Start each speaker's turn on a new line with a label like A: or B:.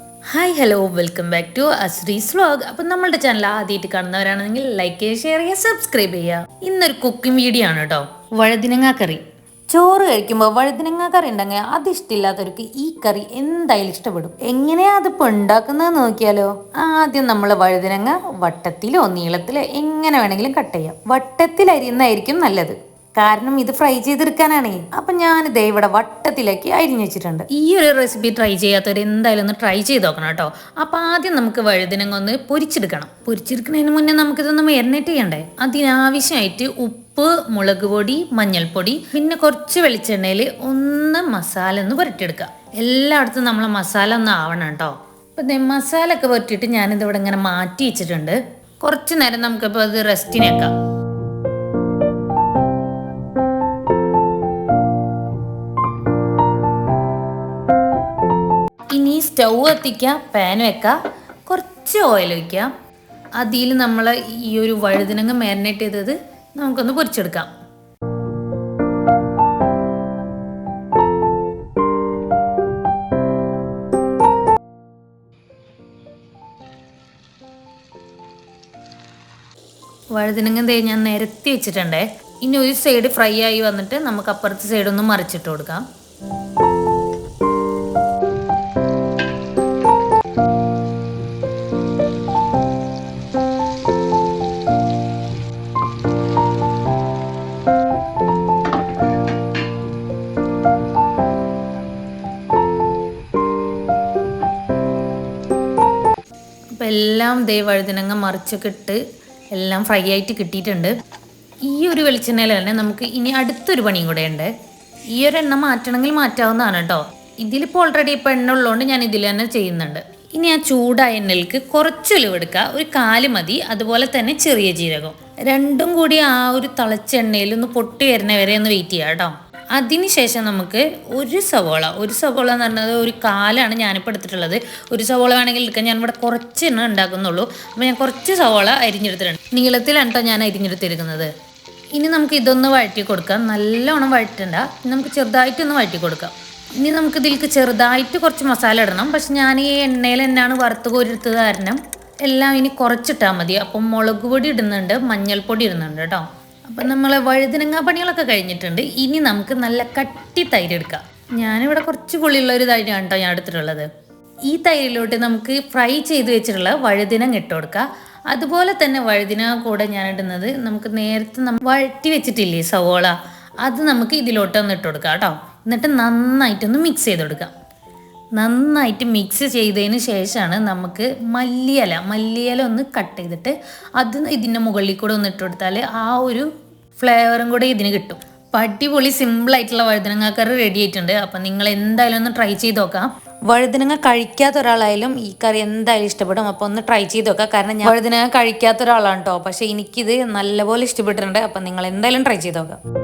A: Hi hello welcome back to Ashree's vlog അപ്പം നമ്മുടെ channel ആദ്യമായിട്ട് കാണുന്നവരാണെങ്കിൽ ലൈക്ക് ചെയ്യുക ഷെയർ ചെയ്യുക സബ്സ്ക്രൈബ് ചെയ്യുക. ഇന്നൊരു കുക്കിംഗ് വീഡിയോ ആണ് കേട്ടോ വഴുതിനങ്ങ കറി. ചോറ് കഴിക്കുമ്പോൾ വഴുതിനങ്ങ കറി ഉണ്ടെങ്കിൽ അത് ഇഷ്ടമില്ലാത്തവർക്ക് ഈ കറി എന്തായാലും ഇഷ്ടപ്പെടും. എങ്ങനെയാ അതിപ്പോൾ ഉണ്ടാക്കുന്നത് നോക്കിയാലോ? ആദ്യം നമ്മൾ വഴുതിനങ്ങ വട്ടത്തിലോ നീളത്തിലോ എങ്ങനെ വേണമെങ്കിലും കട്ട് ചെയ്യാം. വട്ടത്തിൽ അരിയുന്നതായിരിക്കും നല്ലത്. കാരണം ഇത് ഫ്രൈ ചെയ്തെടുക്കാനാണേ. അപ്പൊ ഞാൻ ഇവിടെ വട്ടത്തിലേക്ക് അരിഞ്ഞു വെച്ചിട്ടുണ്ട്. ഈ ഒരു റെസിപ്പി ട്രൈ ചെയ്യാത്തവർ എന്തായാലും ഒന്ന് ട്രൈ ചെയ്ത് നോക്കണം കേട്ടോ. അപ്പൊ ആദ്യം നമുക്ക് വഴുതിനങ്ങ ഒന്ന് പൊരിച്ചെടുക്കണം. പൊരിച്ചെടുക്കുന്നതിന് മുന്നേ നമുക്കിതൊന്ന് മേരിനേറ്റ് ചെയ്യണ്ടേ? അതിനാവശ്യമായിട്ട് ഉപ്പ് മുളക് പൊടി മഞ്ഞൾപ്പൊടി പിന്നെ കുറച്ച് വെളിച്ചെണ്ണയിൽ ഒന്ന് മസാല ഒന്ന് പുരട്ടിയെടുക്കുക. എല്ലായിടത്തും നമ്മളെ മസാല ഒന്ന് ആവണം കേട്ടോ. അപ്പം മസാല ഒക്കെ പുരട്ടിയിട്ട് ഞാനിത് ഇവിടെ ഇങ്ങനെ മാറ്റി വെച്ചിട്ടുണ്ട്. കുറച്ച് നേരം നമുക്കിപ്പോൾ അത് റെസ്റ്റിനേക്കാം സ്റ്റൗ കത്തിക്കുക പാൻ വെക്കുക കുറച്ച് ഓയിൽ വയ്ക്കുക അതിൽ നമ്മൾ ഈ ഒരു വഴുതിനങ്ങ മാരിനേറ്റ് ചെയ്തത് നമുക്കൊന്ന് പൊരിച്ചെടുക്കാം. വഴുതിനങ്ങ തേ ഞാൻ നിരത്തി വെച്ചിട്ടുണ്ടേ. ഇനി ഒരു സൈഡ് ഫ്രൈ ആയി വന്നിട്ട് നമുക്ക് അപ്പുറത്തെ സൈഡ് ഒന്ന് മറിച്ചിട്ട് കൊടുക്കാം. അപ്പം എല്ലാം ദേ വഴുതിനങ്ങ മറിച്ചൊക്കെ ഇട്ട് എല്ലാം ഫ്രൈ ആയിട്ട് കിട്ടിയിട്ടുണ്ട്. ഈ ഒരു വെളിച്ചെണ്ണയിൽ തന്നെ നമുക്ക് ഇനി അടുത്തൊരു പണിയും കൂടെ ഉണ്ട്. ഈ ഒരു എണ്ണ മാറ്റണമെങ്കിൽ മാറ്റാവുന്നതാണ് കേട്ടോ. ഇതിലിപ്പോൾ ഓൾറെഡി ഇപ്പോൾ എണ്ണ ഉള്ളതുകൊണ്ട് ഞാൻ ഇതിൽ തന്നെ ചെയ്യുന്നുണ്ട്. ഇനി ആ ചൂടായ എണ്ണയിലേക്ക് കുറച്ച് ഉലുവെടുക്കുക ഒരു കാൽ മതി. അതുപോലെ തന്നെ ചെറിയ ജീരകം. രണ്ടും കൂടി ആ ഒരു തിളച്ച എണ്ണയിൽ ഒന്ന് പൊട്ടി വരുന്ന വരെ ഒന്ന് വെയിറ്റ് ചെയ്യാം കേട്ടോ. അതിനുശേഷം നമുക്ക് ഒരു സവോള ഒരു സവോള എന്ന് പറഞ്ഞത് ഒരു കാലാണ് ഞാനിപ്പോൾ എടുത്തിട്ടുള്ളത്. ഒരു സവോള വേണമെങ്കിൽ എടുക്കാൻ ഞാനിവിടെ കുറച്ച് എണ്ണ ഉണ്ടാക്കുന്നുള്ളൂ. അപ്പോൾ ഞാൻ കുറച്ച് സവോള അരിഞ്ഞെടുത്തിട്ടുണ്ട്. നീളത്തിലാണ് കേട്ടോ ഞാൻ അരിഞ്ഞെടുത്തിരിക്കുന്നത്. ഇനി നമുക്ക് ഇതൊന്ന് വഴറ്റി കൊടുക്കാം. നല്ലോണം വഴറ്റണ്ട. നമുക്ക് ചെറുതായിട്ടൊന്ന് വഴറ്റി കൊടുക്കാം. ഇനി നമുക്ക് ഇതിലേക്ക് ചെറുതായിട്ട് കുറച്ച് മസാല ഇടണം. പക്ഷെ ഞാൻ ഈ എണ്ണയിൽ തന്നെയാണ് വറുത്ത് കോരിയെടുത്തത് കാരണം എല്ലാം ഇനി കുറച്ചിട്ടാൽ മതി. അപ്പം മുളക് പൊടി ഇടുന്നുണ്ട് മഞ്ഞൾപ്പൊടി ഇടുന്നുണ്ട് കേട്ടോ അപ്പം നമ്മൾ വഴുതിനങ്ങാ പണികളൊക്കെ കഴിഞ്ഞിട്ടുണ്ട്. ഇനി നമുക്ക് നല്ല കട്ടി തൈര് എടുക്കാം. ഞാനിവിടെ കുറച്ച് പുള്ളിയുള്ള ഒരു തൈരാണ് കേട്ടോ ഞാൻ എടുത്തിട്ടുള്ളത്. ഈ തൈരിലോട്ട് നമുക്ക് ഫ്രൈ ചെയ്ത് വെച്ചിട്ടുള്ള വഴുതിനങ്ങ ഇട്ട് കൊടുക്കുക അതുപോലെ തന്നെ വഴുതിന കൂടെ ഞാൻ ഇടുന്നത് നമുക്ക് നേരത്തെ നമ്മൾ വഴറ്റി വെച്ചിട്ടില്ലേ സവോള അത് നമുക്ക് ഇതിലോട്ട് ഒന്ന് ഇട്ട് കൊടുക്കാം കേട്ടോ. എന്നിട്ട് നന്നായിട്ടൊന്ന് മിക്സ് ചെയ്ത് കൊടുക്കാം. നന്നായിട്ട് മിക്സ് ചെയ്തതിന് ശേഷമാണ് നമുക്ക് മല്ലിയില മല്ലിയില ഒന്ന് കട്ട് ചെയ്തിട്ട് അത് ഇതിന്റെ മുകളിൽ കൂടെ ഒന്ന് ഇട്ട് കൊടുത്താൽ ആ ഒരു ഫ്ലേവറും കൂടെ ഇതിന് കിട്ടും. അപ്പം അടിപൊളി സിമ്പിളായിട്ടുള്ള വഴുതനങ്ങാക്കറി റെഡി ആയിട്ടുണ്ട്. അപ്പം നിങ്ങൾ എന്തായാലും ഒന്ന് ട്രൈ ചെയ്ത് നോക്കാം. വഴുതനങ്ങ കഴിക്കാത്ത ഒരാളായാലും ഈ കറി എന്തായാലും ഇഷ്ടപ്പെടും. അപ്പോൾ ഒന്ന് ട്രൈ ചെയ്ത് നോക്കാം. കാരണം ഞാൻ വഴുതനങ്ങ കഴിക്കാത്ത ഒരാളാണ് കേട്ടോ പക്ഷേ എനിക്കിത് നല്ലപോലെ ഇഷ്ടപ്പെട്ടിട്ടുണ്ട്. അപ്പം നിങ്ങൾ എന്തായാലും ട്രൈ ചെയ്ത് നോക്കാം.